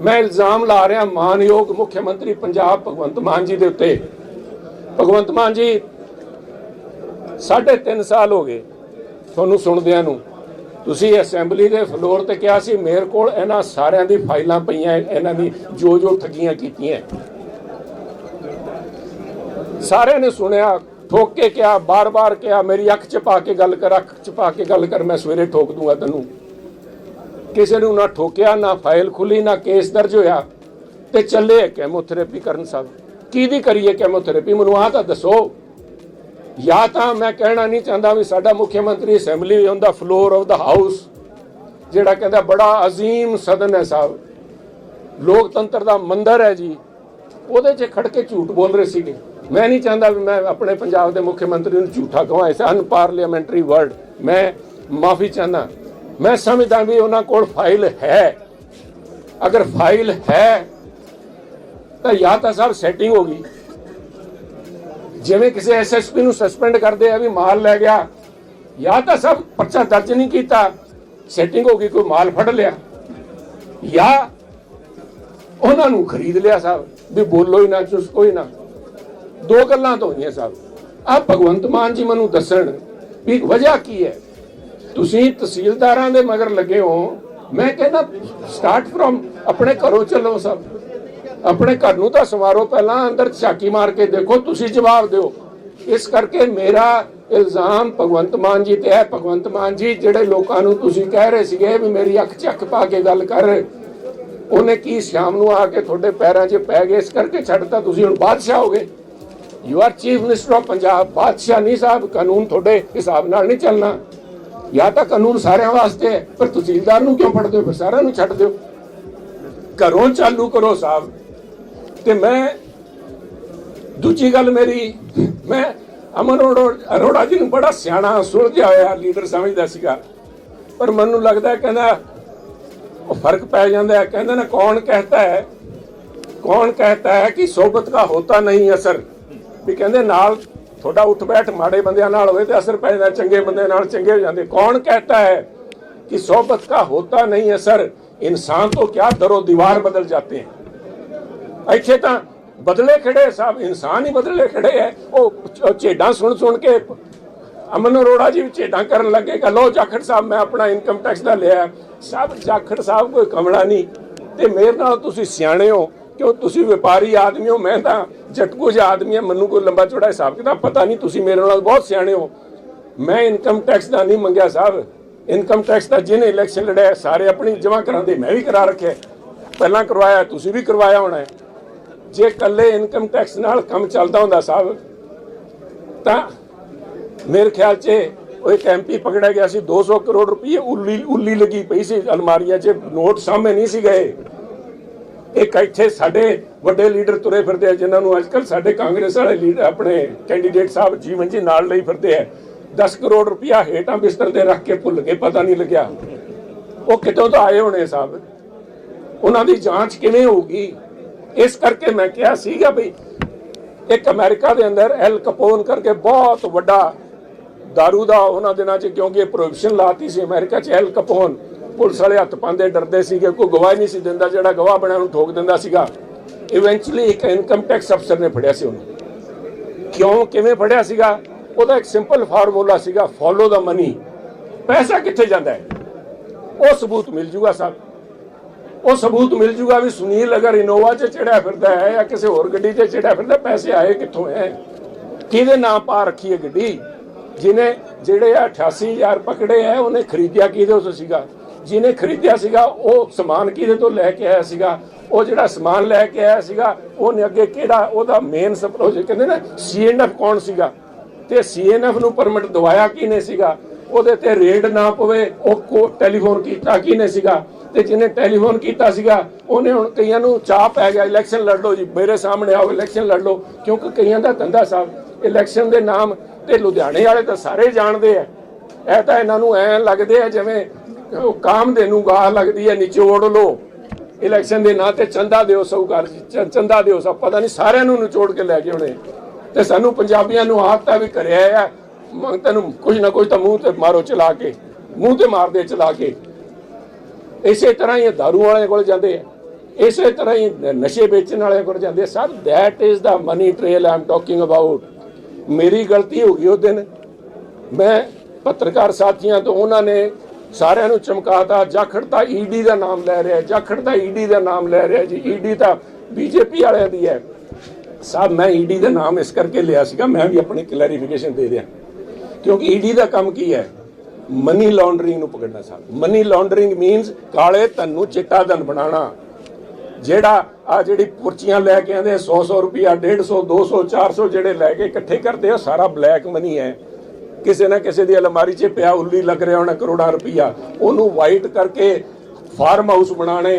ਮੈਂ ਇਲਜ਼ਾਮ ਲਾ ਰਿਹਾ ਮਾਨਯੋਗ ਮੁੱਖ ਮੰਤਰੀ ਪੰਜਾਬ ਭਗਵੰਤ ਮਾਨ ਜੀ ਦੇ ਉੱਤੇ। ਭਗਵੰਤ ਮਾਨ ਜੀ, ਸਾਢੇ ਤਿੰਨ ਸਾਲ ਹੋ ਗਏ ਤੁਹਾਨੂੰ ਸੁਣਦਿਆਂ ਨੂੰ। ਤੁਸੀਂ ਅਸੈਂਬਲੀ ਦੇ ਫਲੋਰ ਤੇ ਕਿਹਾ ਸੀ, ਮੇਰੇ ਕੋਲ ਇਹਨਾਂ ਸਾਰਿਆਂ ਦੀ ਫਾਈਲਾਂ ਪਈਆਂ, ਇਹਨਾਂ ਦੀ ਜੋ ਜੋ ਠੱਗੀਆਂ ਕੀਤੀਆਂ। ਸਾਰਿਆਂ ਨੇ ਸੁਣਿਆ, ਠੋਕ ਕੇ ਕਿਹਾ, ਬਾਰ-ਬਾਰ ਕਿਹਾ, ਮੇਰੀ ਅੱਖ ਚ ਪਾ ਕੇ ਗੱਲ ਕਰ, ਅੱਖ ਚ ਪਾ ਕੇ ਗੱਲ ਕਰ, ਮੈਂ ਸਵੇਰੇ ਠੋਕ ਦੂੰਗਾ ਤੈਨੂੰ। ਕਿਸੇ ਨੂੰ ਨਾ ਠੋਕਿਆ, ਨਾ ਫਾਈਲ ਖੁੱਲੀ, ਨਾ ਕੇਸ ਦਰਜ ਹੋਇਆ ਤੇ ਚੱਲੇ ਕੈਮੋਥੈਰੇਪੀ ਕਰਨ ਸਭ ਕਿਹਦੀ ਕਰੀਏ ਕੈਮੋਥੈਰੇਪੀ ਮੈਨੂੰ ਆਹ ਤਾਂ ਦੱਸੋ। ਜਾਂ ਤਾਂ ਮੈਂ ਕਹਿਣਾ ਨਹੀਂ ਚਾਹੁੰਦਾ ਵੀ ਸਾਡਾ ਮੁੱਖ ਮੰਤਰੀ assembly on floor of the house ਜਿਹੜਾ ਕਹਿੰਦਾ ਬੜਾ ਅਜ਼ੀਮ ਸਦਨ ਹੈ ਸਾਹਿਬ। ਲੋਕਤੰਤਰ ਦਾ ਮੰਦਰ ਹੈ ਜੀ। ਉਹਦੇ 'ਚ ਖੜ ਕੇ ਝੂਠ ਬੋਲ ਰਹੇ ਸੀਗੇ। ਮੈਂ ਨਹੀਂ ਚਾਹੁੰਦਾ ਵੀ ਮੈਂ ਆਪਣੇ ਪੰਜਾਬ ਦੇ ਮੁੱਖ ਮੰਤਰੀ ਨੂੰ ਝੂਠਾ ਕਹਾਂ। ਇਸ ਅਨਪਾਰਲੀਮੈਂਟਰੀ ਵਰਡ ਮੈਂ ਮਾਫੀ ਚਾਹੁੰਦਾ। ਮੈਂ ਸਮਝਦਾ ਵੀ ਉਹਨਾਂ ਕੋਲ ਫਾਈਲ ਹੈ। ਅਗਰ ਫਾਈਲ ਹੈ, ਤਾਂ ਜਾਂ ਤਾਂ ਸਭ ਸੈਟਿੰਗ ਹੋ ਗਈ। ਜਿਵੇਂ ਕਿਸੇ ਐਸਐਸਪੀ ਨੂੰ ਸਸਪੈਂਡ ਕਰਦੇ ਆ ਵੀ ਮਾਲ ਲੈ ਗਿਆ, ਜਾਂ ਤਾਂ ਸਭ ਪਰਚਾ ਦਰਜ ਨਹੀਂ ਕੀਤਾ ਸੈਟਿੰਗ ਹੋ ਗਈ, ਕੋਈ ਮਾਲ ਫੜ ਲਿਆ। ਜਾਂ ਉਹਨਾਂ ਨੂੰ ਖਰੀਦ ਲਿਆ ਸਾਹਿਬ ਵੀ ਬੋਲੋ ਹੀ ਨਾ, ਚੁਸਕੋ ਹੀ ਨਾ। ਦੋ ਗੱਲਾਂ ਤੋਂ ਹੋਈਆਂ ਸਾਹਿਬ ਆ ਭਗਵੰਤ ਮਾਨ ਜੀ ਮੈਨੂੰ ਦੱਸਣ ਵੀ ਵਜ੍ਹਾ ਕੀ ਹੈ? ਤੁਸੀਂ ਤਹਿਸੀਲਦਾਰਾਂ ਦੇ ਮਗਰ ਲੱਗੇ ਹੋ, ਮੈਂ ਕਹਿੰਦਾ ਸਟਾਰਟ ਫਰਮ ਆਪਣੇ ਘਰੋਂ ਚੱਲੋ ਸਭ। ਆਪਣੇ ਘਰ ਨੂੰ ਤਾਂ ਸਵਾਰੋ ਪਹਿਲਾਂ, ਅੰਦਰ ਝਾਕੀ ਮਾਰ ਕੇ ਦੇਖੋ, ਤੁਸੀਂ ਜਵਾਬ ਦਿਓ। ਇਸ ਕਰਕੇ ਮੇਰਾ ਇਲਜ਼ਾਮ ਭਗਵੰਤ ਮਾਨ ਜੀ ਤੇ ਹੈ। ਭਗਵੰਤ ਮਾਨ ਜੀ, ਜਿਹੜੇ ਲੋਕਾਂ ਨੂੰ ਤੁਸੀਂ ਕਹਿ ਰਹੇ ਸੀਗੇ ਵੀ ਮੇਰੀ ਅੱਖ ਚੱਕ ਪਾ ਕੇ ਗੱਲ ਕਰ, ਉਹਨੇ ਕੀ ਸ਼ਾਮ ਨੂੰ ਆ ਕੇ ਤੁਹਾਡੇ ਪੈਰਾਂ 'ਚ ਪੈ ਗਏ? ਇਸ ਕਰਕੇ ਛੱਡਤਾ ਤੁਸੀਂ ਹੁਣ ਬਾਦਸ਼ਾਹ ਹੋਗੇ you are chief minister of Punjab. ਬਾਦਸ਼ਾਹ ਨਹੀਂ ਸਾਹਿਬ, ਕਾਨੂੰਨ ਤੁਹਾਡੇ ਹਿਸਾਬ ਨਾਲ ਨਹੀਂ ਚੱਲਣਾ। ਜਾਂ ਤਾਂ ਕਾਨੂੰਨ ਸਾਰਿਆਂ ਵਾਸਤੇ ਹੈ, ਪਰ ਤਹਿਸੀਲਦਾਰ ਨੂੰ ਕਿਉਂ ਫੜਦੇ ਹੋ? ਫਿਰ ਸਾਰਿਆਂ ਨੂੰ ਛੱਡ ਦਿਓ। ਘਰੋਂ ਚਾਲੂ ਕਰੋ ਸਾਹਿਬ ਤੇ ਮੈਂ, ਦੂਜੀ ਗੱਲ ਮੇਰੀ, ਮੈਂ ਅਮਨ ਅਰੋ- ਅਰੋੜਾ ਜੀ ਨੂੰ ਬੜਾ ਸਿਆਣਾ ਸੁਲਝਿਆ ਹੋਇਆ ਲੀਡਰ ਸਮਝਦਾ ਸੀਗਾ। ਪਰ ਮੈਨੂੰ ਲੱਗਦਾ ਕਹਿੰਦਾ, ਉਹ ਫ਼ਰਕ ਪੈ ਜਾਂਦਾ ਹੈ। ਕਹਿੰਦਾ ਨਾ, ਕੌਣ ਕਹਤਾ ਹੈ, ਕੌਣ ਕਹਤਾ ਹੈ ਕਿ ਸੋਬਤ ਦਾ ਹੋਤਾ ਨਹੀਂ ਅਸਰ। ਵੀ ਕਹਿੰਦੇ ਨਾਲ ਤੁਹਾਡਾ ਉੱਠ ਬੈਠ ਮਾੜੇ ਬੰਦਿਆਂ ਨਾਲ ਹੋਵੇ ਤੇ ਅਸਰ ਪੈ ਚੰਗੇ ਬੰਦੇ ਨਾਲ ਚੰਗੇ ਹੋ ਜਾਂਦੇ। ਕੌਣ ਕਹਤਾ ਹੈ ਕਿ ਸਹਬਤ ਦਾ ਹੋਤਾ ਨਹੀਂ ਅਸਰ ਇਨਸਾਨ ਤੋਂ ਕਿਆ ਦਰੋ ਦੀਵਾਰ ਬਦਲ ਜਾਂਦੇ ਹਨ ਇੱਥੇ ਤਾਂ ਬਦਲੇ ਖੜੇ ਸਾਹਿਬ, ਇਨਸਾਨ ਹੀ ਬਦਲੇ ਖੜੇ ਹੈ। ਉਹ ਝੇਡਾਂ ਸੁਣ ਸੁਣ ਕੇ ਅਮਨ ਅਰੋੜਾ ਜੀ ਝੇਡਾਂ ਕਰਨ ਲੱਗੇ। ਕਿ ਲੋ ਜਾਖੜ ਸਾਹਿਬ, ਮੈਂ ਆਪਣਾ ਇਨਕਮ ਟੈਕਸ ਦਾ ਲਿਆ। ਸਭ ਜਾਖੜ ਸਾਹਿਬ ਕੋਈ ਕਮਲਾ ਨਹੀਂ। ਤੇ ਮੇਰੇ ਨਾਲ ਤੁਸੀਂ ਸਿਆਣੇ ਹੋ। ਕਿਉਂ ਤੁਸੀਂ ਵਪਾਰੀ ਆਦਮੀ ਹੋ? ਮੈਂ ਤਾਂ ਜਟਕੂ ਆਦਮੀ ਹਾਂ, ਮੈਨੂੰ ਕੋਈ ਲੰਬਾ ਚੌੜਾ ਹਿਸਾਬ ਕਿਤਾਬ ਪਤਾ ਨਹੀਂ, ਤੁਸੀਂ ਮੇਰੇ ਨਾਲ ਬਹੁਤ ਸਿਆਣੇ ਹੋ। ਮੈਂ ਇਨਕਮ ਟੈਕਸ ਦਾ ਨਹੀਂ ਮੰਗਿਆ ਸਾਹਿਬ। ਇਨਕਮ ਟੈਕਸ ਦਾ ਜਿਹਨੇ ਇਲੈਕਸ਼ਨ ਲੜਿਆ, ਸਾਰੇ ਆਪਣੀ ਜਮ੍ਹਾਂ ਕਰਾਉਂਦੇ ਮੈਂ ਵੀ ਕਰਾ ਰੱਖਿਆ ਪਹਿਲਾਂ ਕਰਵਾਇਆ, ਤੁਸੀਂ ਵੀ ਕਰਵਾਇਆ ਹੋਣਾ ਹੈ। ਜੇ ਕੱਲੇ ਇਨਕਮ ਟੈਕਸ ਨਾਲ ਕੰਮ ਚੱਲਦਾ ਹੁੰਦਾ ਸਾਹਿਬ, ਤਾਂ ਮੇਰੇ ਖਿਆਲ 'ਚ ਉਹ ਇੱਕ ਐਮਪੀ ਪਕੜਿਆ ਗਿਆ ਸੀ 200 ਕਰੋੜ ਰੁਪਏ ਉੱਲੀ ਉੱਲੀ ਲੱਗੀ ਪਈ ਸੀ ਅਲਮਾਰੀਆਂ 'ਚ, ਨੋਟ ਸਾਹਮਣੇ ਨਹੀਂ ਸੀ ਗਏ। ਇੱਕ ਇੱਥੇ ਸਾਡੇ ਵੱਡੇ ਲੀਡਰ ਤੁਰੇ ਫਿਰਦੇ ਆ, ਜਿਨ੍ਹਾਂ ਨੂੰ ਅੱਜਕੱਲ ਸਾਡੇ ਕਾਂਗਰਸ ਵਾਲੇ ਲੀਡਰ, ਆਪਣੇ ਕੈਂਡੀਡੇਟ ਸਾਹਿਬ ਜੀਵਨ ਜੀ ਨਾਲ ਲਈ ਫਿਰਦੇ ਆ। 10 ਕਰੋੜ ਰੁਪਇਆ ਹੇਠਾਂ ਬਿਸਤਰ ਤੇ ਰੱਖ ਕੇ ਭੁੱਲ ਗਏ, ਪਤਾ ਨਹੀਂ ਲੱਗਿਆ। ਉਹ ਕਿਤੋਂ ਤਾਂ ਆਏ ਹੋਣੇ ਸਾਹਿਬ? ਉਹਨਾਂ ਦੀ ਜਾਂਚ ਕਿਵੇਂ ਹੋਊਗੀ? ਇਸ ਕਰਕੇ ਮੈਂ ਕਿਹਾ ਸੀਗਾ ਵੀ ਇੱਕ ਅਮਰੀਕਾ ਦੇ ਅੰਦਰ ਐਲ ਕਪੋਨ ਕਰਕੇ ਬਹੁਤ ਵੱਡਾ दारू ਦਾ ਉਹਨਾਂ ਦਿਨਾਂ 'ਚ, ਕਿਉਂਕਿ ਇਹ ਪ੍ਰੋਹਿਬਿਸ਼ਨ ਲਾਤੀ ਸੀ ਅਮਰੀਕਾ 'ਚ ਐਲ ਕਪੋਨ। ਪੁਲਿਸ ਵਾਲੇ ਹੱਥ ਪਾਉਂਦੇ, ਡਰਦੇ ਸੀਗੇ, ਕੋਈ ਗਵਾਹ ਨਹੀਂ ਸੀ ਦਿੰਦਾ, ਜਿਹੜਾ ਗਵਾਹ ਬਣਿਆ ਨੂੰ ਠੋਕ ਦਿੰਦਾ ਸੀਗਾ। ਇਵੈਂਚੁਅਲੀ ਇੱਕ ਇਨਕਮ ਟੈਕਸ ਅਫਸਰ ਨੇ ਫੜਿਆ ਸੀ ਉਹਨੂੰ। ਕਿਉਂ, ਕਿਵੇਂ ਫੜਿਆ ਸੀਗਾ? ਉਹਦਾ ਇੱਕ ਸਿੰਪਲ ਫਾਰਮੂਲਾ ਸੀਗਾ ਫੋਲੋ ਦਾ ਮਨੀ ਪੈਸਾ ਕਿੱਥੇ ਜਾਂਦਾ ਹੈ? ਉਹ ਸਬੂਤ ਮਿਲ ਜੂਗਾ ਸਭ ਉਹ ਸਬੂਤ ਮਿਲ ਜੂਗਾ ਵੀ ਸੁਨੀਲ ਅਗਰ ਇਨੋਵਾ 'ਚ ਚੜਿਆ ਫਿਰਦਾ ਹੈ ਜਾਂ ਕਿਸੇ ਹੋਰ ਗੱਡੀ 'ਚ ਚੜਿਆ ਫਿਰਦਾ, ਪੈਸੇ ਆਏ ਕਿੱਥੋਂ ਹੈ? ਕਿਹਦੇ ਨਾਂ ਪਾ ਰੱਖੀ ਹੈ ਗੱਡੀ? ਜਿਹਨੇ, ਜਿਹੜੇ ਆ 88000 ਪਕੜੇ ਹੈ, ਉਹਨੇ ਖਰੀਦਿਆ ਕਿਹਦੇ ਤੋਂ ਸੀਗਾ? ਜਿਹਨੇ ਖਰੀਦਿਆ ਸੀਗਾ, ਉਹ ਸਮਾਨ ਕਿਹਦੇ ਤੋਂ ਲੈ ਕੇ ਆਇਆ ਸੀਗਾ? ਉਹ ਜਿਹੜਾ ਸਮਾਨ ਲੈ ਕੇ ਆਇਆ ਸੀਗਾ, ਉਹਨੇ ਅੱਗੇ ਕਿਹੜਾ, ਉਹਦਾ ਮੇਨ ਸਪਰੋਜ ਕਹਿੰਦੇ ਨਾ ਸੀਐਨਐਫ ਕੌਣ ਸੀਗਾ? ਤੇ ਸੀਐਨਐਫ ਨੂੰ ਪਰਮਿਟ ਦਵਾਇਆ ਕਿਹਨੇ ਸੀਗਾ? ਉਹਦੇ ਤੇ ਰੇਡ ਨਾ ਪਵੇ, ਉਹ ਟੈਲੀਫੋਨ ਕੀਤਾ ਕਿਹਨੇ ਸੀਗਾ? ਤੇ ਜਿਹਨੇ ਟੈਲੀਫੋਨ ਕੀਤਾ ਸੀਗਾ, ਉਹਨੇ ਹੁਣ ਕਈਆਂ ਨੂੰ ਚਾਹ ਪੈ ਗਿਆ ਇਲੈਕਸ਼ਨ ਲੜ ਲਓ ਜੀ, ਮੇਰੇ ਸਾਹਮਣੇ ਆਓ ਇਲੈਕਸ਼ਨ ਲੜ ਲਓ, ਕਿਉਂਕਿ ਕਈਆਂ ਦਾ ਧੰਦਾ ਸਾਹਿਬ ਇਲੈਕਸ਼ਨ ਦੇ ਨਾਮ ਤੇ ਲੁਧਿਆਣੇ ਵਾਲੇ ਤਾਂ ਸਾਰੇ ਜਾਣਦੇ ਆ। ਇਹ ਤਾਂ ਇਹਨਾਂ ਨੂੰ ਐ ਲੱਗਦੇ ਆ ਜਿਵੇਂ ਉਹ ਕਾਮ ਦੇ ਨੂੰ ਗਾਹ ਲੱਗਦੀ ਹੈ ਨਿਚੋੜ ਲੋ ਇਲੈਕਸ਼ਨ ਦੇ ਨਾਂ ਤੇ ਚੰਦਾ ਦਿਓ, ਸੌਕਾਰ ਚੰਦਾ ਦਿਓ, ਸਭ ਪਤਾ ਨਹੀਂ, ਸਾਰਿਆਂ ਨੂੰ ਨਿਚੋੜ ਕੇ ਲੈ ਕੇ ਆਉਣੇ ਤੇ ਸਾਨੂੰ ਪੰਜਾਬੀਆਂ ਨੂੰ ਆਦਤਾਂ ਵੀ ਕਰਿਆ ਆ ਮੰਗ ਤੈਨੂੰ ਕੁਝ ਨਾ ਕੁਝ ਤਾਂ ਮੂੰਹ ਤੇ ਮਾਰੋ ਚਲਾ ਕੇ, ਮੂੰਹ ਤੇ ਮਾਰਦੇ ਚਲਾ ਕੇ। ਇਸੇ ਤਰ੍ਹਾਂ ਹੀ ਦਾਰੂ ਵਾਲਿਆਂ ਕੋਲ ਜਾਂਦੇ ਆ। ਇਸੇ ਤਰ੍ਹਾਂ ਹੀ ਨਸ਼ੇ ਵੇਚਣ ਵਾਲਿਆਂ ਕੋਲ ਜਾਂਦੇ sir, that is the money trail i'm talking about ਮੇਰੀ ਗਲਤੀ ਹੋ ਗਈ ਉਹ ਦਿਨ। ਮੈਂ ਪੱਤਰਕਾਰ ਸਾਥੀਆਂ ਤੋਂ, ਉਹਨਾਂ ਨੇ ਸਾਰਿਆਂ ਨੂੰ ਚਮਕਾਤਾ, ਜਾਖੜ ਤਾਂ ਈਡੀ ਦਾ ਨਾਮ ਲੈ ਰਿਹਾ, ਜਾਖੜ ਤਾਂ ਈਡੀ ਦਾ ਨਾਮ ਲੈ ਰਿਹਾ ਜੀ। ਈਡੀ ਤਾਂ ਬੀਜੇਪੀ ਵਾਲਿਆਂ ਦੀ ਹੈ। ਸਾਹਿਬ ਮੈਂ ਈਡੀ ਦਾ ਨਾਮ ਇਸ ਕਰਕੇ ਲਿਆ ਸੀਗਾ, ਮੈਂ ਵੀ ਆਪਣੀ ਕਲੈਰੀਫਿਕੇਸ਼ਨ ਦੇ ਰਿਹਾ। ਕਿਉਂਕਿ ਈਡੀ ਦਾ ਕੰਮ ਕੀ ਹੈ? ਮਨੀ ਲਾਂਡਰਿੰਗ ਨੂੰ ਪਕੜਨਾ ਸਾਹਿਬ ਮਨੀ ਲਾਂਡਰਿੰਗ ਮੀਨਸ ਕਾਲੇ ਧਨ ਨੂੰ ਚਿੱਟਾ ਧਨ ਬਣਾਉਣਾ। ਜਿਹੜਾ ਆ ਜਿਹੜੀ ਪੁਰਚੀਆਂ ਲੈ ਕੇ ਆਂਦੇ 100 100 ਰੁਪਿਆ 150 200 400 ਜਿਹੜੇ ਲੈ ਕੇ ਇਕੱਠੇ ਕਰਦੇ ਆ ਸਾਰਾ ਬਲੈਕ ਮਨੀ ਹੈ। ਕਿਸੇ ਨਾ ਕਿਸੇ ਦੀ ਅਲਮਾਰੀ 'ਚ ਪਿਆ ਉੱਲੀ ਲੱਗ ਰਿਹਾ ਹੋਣਾ ਕਰੋੜਾਂ ਰੁਪਈਆ ਉਹਨੂੰ ਵਾਈਟ ਕਰਕੇ ਫਾਰਮ ਹਾਊਸ ਬਣਾਣੇ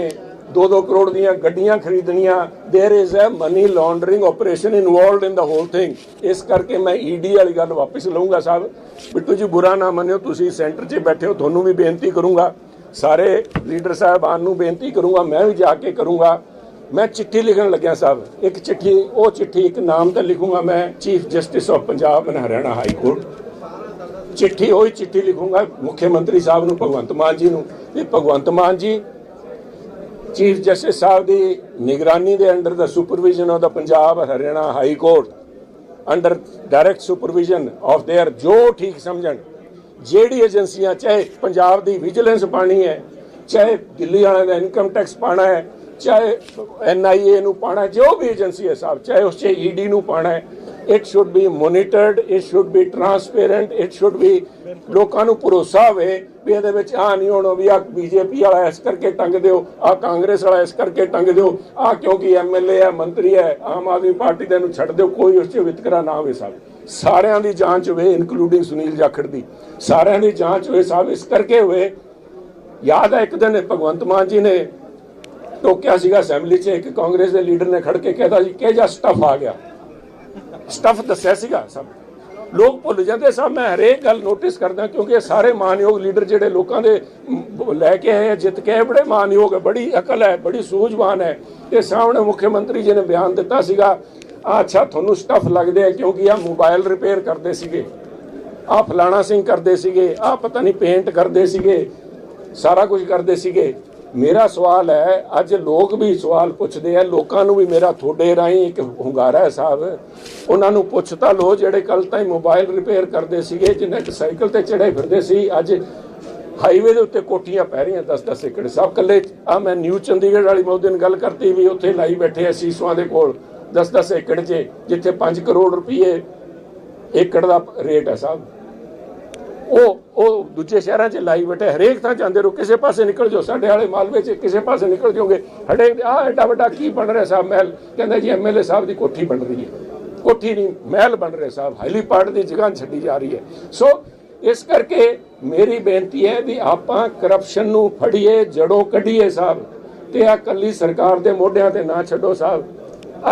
2-2 ਕਰੋੜ ਦੀਆਂ ਗੱਡੀਆਂ ਖਰੀਦਣੀਆਂ there is a money laundering operation involved in the whole thing ਇਸ ਕਰਕੇ ਮੈਂ ਈਡੀ ਵਾਲੀ ਗੱਲ ਵਾਪਸ ਲਵਾਂਗਾ ਸਾਹਿਬ ਬਿੱਟੂ ਜੀ ਬੁਰਾ ਨਾ ਮੰਨਿਓ ਤੁਸੀਂ ਸੈਂਟਰ 'ਚ ਬੈਠੇ ਹੋ ਤੁਹਾਨੂੰ ਵੀ ਬੇਨਤੀ ਕਰੂੰਗਾ ਸਾਰੇ ਲੀਡਰ ਸਾਹਿਬਾਨ ਨੂੰ ਬੇਨਤੀ ਕਰੂੰਗਾ ਮੈਂ ਵੀ ਜਾ ਕੇ ਕਰੂੰਗਾ ਮੈਂ ਚਿੱਠੀ ਲਿਖਣ ਲੱਗਿਆ ਸਾਹਿਬ ਇੱਕ ਚਿੱਠੀ ਉਹ ਚਿੱਠੀ ਇੱਕ ਨਾਮ ਤੇ ਲਿਖੂੰਗਾ ਮੈਂ chief justice of Punjab and Haryana high court ਚਿੱਠੀ ਹੋਈ ਚਿੱਠੀ ਲਿਖੂੰਗਾ ਮੁੱਖ ਮੰਤਰੀ ਸਾਹਿਬ ਨੂੰ ਭਗਵੰਤ ਮਾਨ ਜੀ ਨੂੰ ਵੀ ਭਗਵੰਤ ਮਾਨ ਜੀ ਚੀਫ ਜਸਟਿਸ ਸਾਹਿਬ ਦੀ ਨਿਗਰਾਨੀ ਦੇ under the supervision of the Punjab Haryana high court under direct supervision of there ਜੋ ਠੀਕ ਸਮਝਣ ਜਿਹੜੀ ਏਜੰਸੀਆਂ ਚਾਹੇ ਪੰਜਾਬ ਦੀ ਵਿਜੀਲੈਂਸ ਪਾਣੀ ਹੈ ਚਾਹੇ ਦਿੱਲੀ ਵਾਲਿਆਂ ਦਾ ਇਨਕਮ ਟੈਕਸ ਪਾਣਾ ਹੈ ਚਾਹੇ ਐਨਆਈਏ ਨੂੰ ਪਾਣਾ ਜੋ ਵੀ ਏਜੰਸੀ ਹੈ ਸਾਹਿਬ, ਚਾਹੇ ਉਸ 'ਚ ਈਡੀ ਨੂੰ ਪਾਣਾ ਹੈ it should be monitored it should be transparent it should be ਲੋਕਾਂ ਨੂੰ ਭਰੋਸਾ ਹੋਵੇ ਵੀ ਇਹਦੇ ਵਿੱਚ ਆ ਨਹੀਂ ਹੋਣਾ, ਵੀ ਆ ਬੀਜੇਪੀ ਵਾਲਾ ਇਸ ਕਰਕੇ ਟੰਗ ਦਿਓ ਆ ਕਾਂਗਰਸ ਵਾਲਾ ਇਸ ਕਰਕੇ ਟੰਗ ਦਿਓ ਆ ਕਿਉਂਕਿ ਐਮਐਲਏ ਹੈ, ਮੰਤਰੀ ਹੈ, ਆਮ ਆਦਮੀ ਪਾਰਟੀ ਦੇ ਨੂੰ ਛੱਡ ਦਿਓ, ਕੋਈ ਉਸ 'ਚ ਵਿਤਕਰਾ ਨਾ ਹੋਵੇ ਸਾਹਿਬ। ਸਾਰਿਆਂ ਦੀ ਜਾਂਚ ਹੋਵੇ ਇਨਕਲੂਡਿੰਗ ਸੁਨੀਲ ਜਾਖੜ ਦੀ। ਸਾਰਿਆਂ ਦੀ ਜਾਂਚ ਹੋਵੇ ਸਾਹਿਬ, ਇਸ ਕਰਕੇ ਹੋਵੇ, ਯਾਦ ਹੈ ਇੱਕ ਦਿਨ ਭਗਵੰਤ ਮਾਨ ਜੀ ਨੇ ਟੋਕਿਆ ਸੀਗਾ ਅਸੈਂਬਲੀ 'ਚ ਇੱਕ ਕਾਂਗਰਸ ਦੇ ਲੀਡਰ ਨੇ ਖੜ ਕੇ ਕਹਿਤਾ ਜੀ ਕਿਹ ਜਾ ਸਟਫ ਆ ਗਿਆ? ਸਟਫ ਦੱਸਿਆ ਸੀਗਾ ਸਭ। ਲੋਕ ਭੁੱਲ ਜਾਂਦੇ ਸਭ। ਮੈਂ ਹਰੇਕ ਗੱਲ ਨੋਟਿਸ ਕਰਦਾ ਕਿਉਂਕਿ ਇਹ ਸਾਰੇ ਮਾਨਯੋਗ ਲੀਡਰ ਜਿਹੜੇ ਲੋਕਾਂ ਦੇ ਲੈ ਕੇ ਆਏ ਆ, ਜਿੱਤ ਕੇ ਆਏ, ਬੜੇ ਮਾਨਯੋਗ ਹੈ ਬੜੀ ਅਕਲ ਹੈ ਬੜੀ ਸੂਝਵਾਨ ਹੈ। ਤੇ ਸਾਹਮਣੇ ਮੁੱਖ ਮੰਤਰੀ ਜੀ ਨੇ ਬਿਆਨ ਦਿੱਤਾ ਸੀਗਾ ਆਹ ਅੱਛਾ ਤੁਹਾਨੂੰ ਸਟਫ ਲੱਗਦੇ ਆ ਕਿਉਂਕਿ ਆ ਮੋਬਾਈਲ ਰਿਪੇਅਰ ਕਰਦੇ ਸੀਗੇ। ਆ ਫਲਾਣਾ ਸਿੰਘ ਕਰਦੇ ਸੀਗੇ ਆ ਪਤਾ ਨਹੀਂ ਪੇਂਟ ਕਰਦੇ ਸੀਗੇ ਸਾਰਾ ਕੁਝ ਕਰਦੇ ਸੀਗੇ। ਮੇਰਾ ਸਵਾਲ ਹੈ, ਅੱਜ ਲੋਕ ਵੀ ਸਵਾਲ ਪੁੱਛਦੇ ਆ, ਲੋਕਾਂ ਨੂੰ ਵੀ ਮੇਰਾ ਤੁਹਾਡੇ ਰਾਹੀਂ ਇੱਕ ਹੁੰਗਾਰਾ ਹੈ ਸਾਹਿਬ। ਉਹਨਾਂ ਨੂੰ ਪੁੱਛ ਤਾਂ ਲੋ ਜਿਹੜੇ ਕੱਲ ਤਾਈਂ ਮੋਬਾਈਲ ਰਿਪੇਅਰ ਕਰਦੇ ਸੀਗੇ, ਜਿੰਨੇ ਕਿ ਸਾਈਕਲ ਤੇ ਚੜੇ ਫਿਰਦੇ ਸੀ, ਅੱਜ ਹਾਈਵੇ ਦੇ ਉੱਤੇ ਕੋਠੀਆਂ ਪੈ ਰਹੀਆਂ 10-10 ਏਕੜ। ਸਾਹਿਬ ਕੱਲੇ ਆ ਮੈਂ ਨਿਊ ਚੰਡੀਗੜ੍ਹ ਵਾਲੀ ਮੈਂ ਦਿਨ ਗੱਲ ਕਰਤੀ ਵੀ ਉੱਥੇ ਲਾਈ ਬੈਠੇ ਆ ਸੀਸਵਾਂ ਦੇ ਕੋਲ 10-10 ਏਕੜ 'ਚ ਜਿੱਥੇ 5 ਕਰੋੜ ਰੁਪਏ ਏਕੜ ਦਾ ਰੇਟ ਹੈ ਸਾਹਿਬ। ਉਹ ਉਹ ਦੂਜੇ ਸ਼ਹਿਰਾਂ 'ਚ ਲਾਈ ਬੈਠੇ, ਹਰੇਕ ਥਾਂ ਜਾਂਦੇ ਰਹੋ, ਕਿਸੇ ਪਾਸੇ ਨਿਕਲ ਜਾਓ, ਸਾਡੇ ਵਾਲੇ ਮਾਲਵੇ 'ਚ ਕਿਸੇ ਪਾਸੇ ਨਿਕਲ ਜਾਓਗੇ ਹਰੇਕ ਆ ਐਡਾ ਵੱਡਾ ਕੀ ਬਣ ਰਿਹਾ ਸਾਹਿਬ ਮਹਿਲ? ਕਹਿੰਦਾ ਜੀ ਐਮਐਲਏ ਸਾਹਿਬ ਦੀ ਕੋਠੀ ਬਣ ਰਹੀ ਹੈ। ਕੋਠੀ ਨਹੀਂ, ਮਹਿਲ ਬਣ ਰਿਹਾ ਸਾਹਿਬ ਹਾਈਲੀ ਦੀ ਜਗ੍ਹਾ ਛੱਡੀ ਜਾ ਰਹੀ ਹੈ। ਸੋ, ਇਸ ਕਰਕੇ ਮੇਰੀ ਬੇਨਤੀ ਹੈ ਵੀ ਆਪਾਂ ਕਰਪਸ਼ਨ ਨੂੰ ਫੜੀਏ, ਜੜੋਂ ਕੱਢੀਏ ਸਾਹਿਬ ਤੇ ਆ ਕੱਲੀ ਸਰਕਾਰ ਦੇ ਮੋਢਿਆਂ ਤੇ ਨਾ ਛੱਡੋ ਸਾਹਿਬ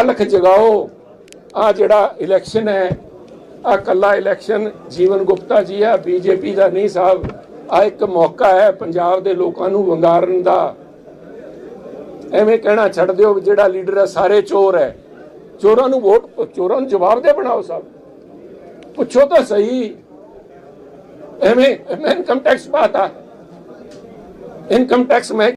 ਅਲਖ ਜਗਾਓ ਆ ਜਿਹੜਾ ਇਲੈਕਸ਼ਨ ਹੈ ਆ ਕੱਲਾ ਇਲੈਕਸ਼ਨ, ਜੀਵਨ ਗੁਪਤਾ ਜੀ ਆ ਬੀਜੇਪੀ ਦਾ ਨਹੀਂ ਸਾਹਿਬ। ਆ ਇੱਕ ਮੌਕਾ ਹੈ ਪੰਜਾਬ ਦੇ ਲੋਕਾਂ ਨੂੰ ਵੰਗਾਰਨ ਦਾ। ਐਵੇਂ ਕਹਿਣਾ ਛੱਡ ਦਿਓ ਜਿਹੜਾ ਲੀਡਰ ਹੈ ਸਾਰੇ ਚੋਰ ਹੈ। ਚੋਰਾਂ ਨੂੰ ਵੋਟ, ਚੋਰਾਂ ਨੂੰ ਜਵਾਬ ਦੇ ਬਣਾਓ ਸਾਹਿਬ। ਪੁੱਛੋ ਤਾਂ ਸਹੀ। ਐਵੇਂ ਇਨਕਮ ਟੈਕਸ ਪਾਤਾ। ਇਨਕਮ ਟੈਕਸ ਮੈਂ